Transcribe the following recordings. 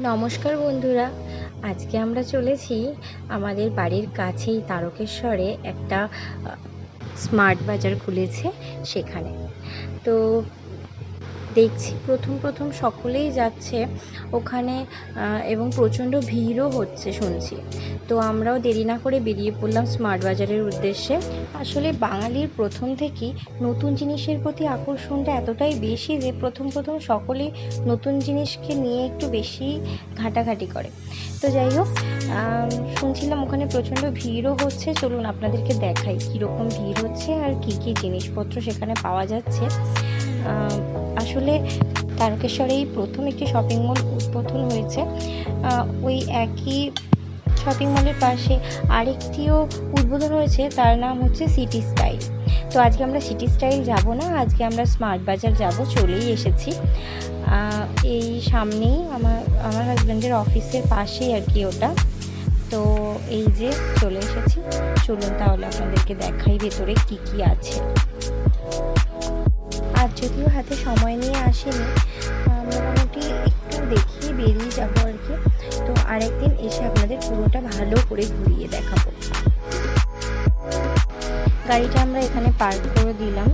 নমস্কার বন্ধুরা। আজকে আমরা চলেছি আমাদের বাড়ির কাছেই তারকেশ্বরে একটা স্মার্ট বাজার খুলেছে সেখানে। তো দেখছি। প্রথম প্রথম সকলেই যাচ্ছে ওখানে এবং প্রচণ্ড ভিড়ও হচ্ছে শুনছি। তো আমরাও দেরি না করে বেরিয়ে পড়লাম স্মার্ট বাজারের উদ্দেশ্যে। আসলে বাঙালির প্রথম থেকেই নতুন জিনিসের প্রতি আকর্ষণটা এতটাই বেশি যে প্রথম প্রথম সকলেই নতুন জিনিসকে নিয়ে একটু বেশি ঘাটাঘাটি করে। তো যাই হোক শুনছিলাম ওখানে প্রচণ্ড ভিড়ও হচ্ছে। চলুন আপনাদেরকে দেখাই কীরকম ভিড় হচ্ছে আর কী কী জিনিসপত্র সেখানে পাওয়া যাচ্ছে। আসলে তারকেশ্বরেই প্রথম একটি শপিং মল উদ্বোধন হয়েছে। ওই একই শপিং মলের পাশে আরেকটিও উদ্বোধন হয়েছে, তার নাম হচ্ছে সিটি স্টাইল তো আজকে আমরা সিটি স্টাইল যাব না, আজকে আমরা স্মার্ট বাজার যাব, চলেই এসেছি। এই সামনেই আমার আমার হাজব্যান্ডের অফিসের পাশেই আর কি ওটা। তো এই যে চলে এসেছি, চলুন তাহলে আপনাদেরকে দেখাই ভেতরে কি কি আছে। যদিও হাতে সময় নিয়ে আসেনি মোটামুটি একটু দেখিয়ে বেরিয়ে যাব আর কি। তো আরেকদিন এসে আপনাদের পুরোটা ভালো করে ঘুরিয়ে দেখাবো। গাড়িটা আমরা এখানে পার্ক করে দিলাম।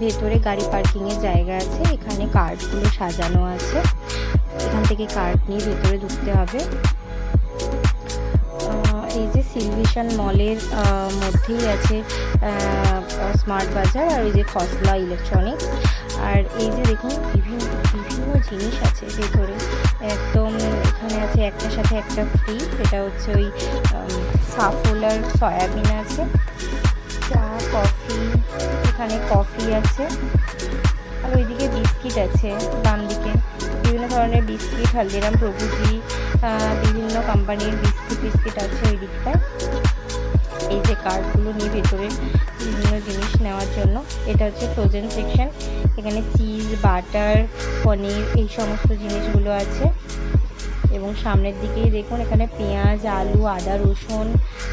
ভেতরে গাড়ি পার্কিংয়ের জায়গা আছে, এখানে কার্ডগুলো সাজানো আছে। এখান থেকে কার্ড নিয়ে ভেতরে ঢুকতে হবে। এই যে সিলভিশন মলের মধ্যেই আছে স্মার্ট বাজার আর এই যে খসলা ইলেকট্রনিক্স দেখুন বিভিন্ন বিভিন্ন জিনিস আছে ভেতরে। একদম এখানে আছে একটার সাথে একটা ফ্রি এটা হচ্ছে ওই সাফোলার সয়াবিন আছে চা কফি এখানে কফি আছে আর ওইদিকে বিস্কিট আছে বাম দিকে বিভিন্ন ধরনের বিস্কিট হালদিরাম প্রভুজি আহ, বিভিন্ন কোম্পানির বিস্কিট বিস্কিট আছে ওই দিকটায় এই যে কার্ডগুলো নিয়ে ভেতরে বিভিন্ন জিনিস নেওয়ার জন্য, এটা হচ্ছে ফ্রোজেন সেকশন এখানে চিজ বাটার পনির এই সমস্ত জিনিসগুলো আছে। এবং সামনের দিকেই দেখুন, এখানে পেঁয়াজ, আলু, আদা, রসুন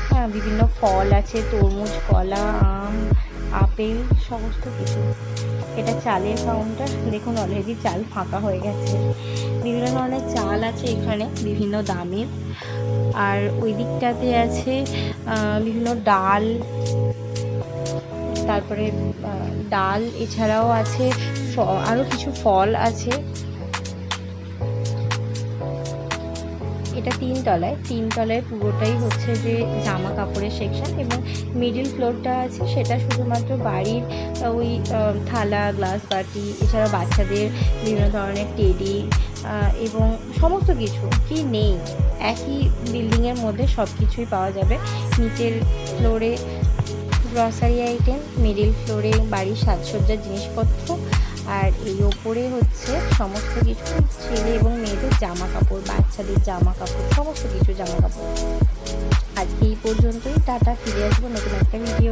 হ্যাঁ বিভিন্ন ফল আছে, তরমুজ, কলা, আম, আপেল, সমস্ত কিছু। এটা চালের কাউন্টার দেখুন অলরেডি চাল ফাঁকা হয়ে গেছে। বিভিন্ন ধরনের চাল আছে এখানে, বিভিন্ন দামের আর ওই দিকটাতে আছে বিভিন্ন ডাল। তারপরে ডাল, এছাড়াও আছে আরও কিছু ফল আছে। এটা তিন তলায়। তিন তলায় পুরোটাই হচ্ছে যে জামা কাপড়ের সেকশন এবং মিডিল ফ্লোরটা আছে। সেটা শুধুমাত্র বাড়ির ওই থালা গ্লাস বাটি এছাড়া বাচ্চাদের বিভিন্ন ধরনের টেডি এবং সমস্ত কিছু কি নেই। একই বিল্ডিংয়ের মধ্যে সব কিছুই পাওয়া যাবে। নিচের ফ্লোরে গ্রসারি আইটেম মিডিল ফ্লোরে বাড়ির সাজসজ্জার জিনিসপত্র আর এই ওপরে হচ্ছে সমস্ত কিছু ছেলে এবং মেয়েদের জামা কাপড় বাচ্চাদের জামা কাপড় সমস্ত কিছু জামা কাপড় আজকে এই পর্যন্তই, টাটা, ফিরে আসব নতুন একটা ভিডিও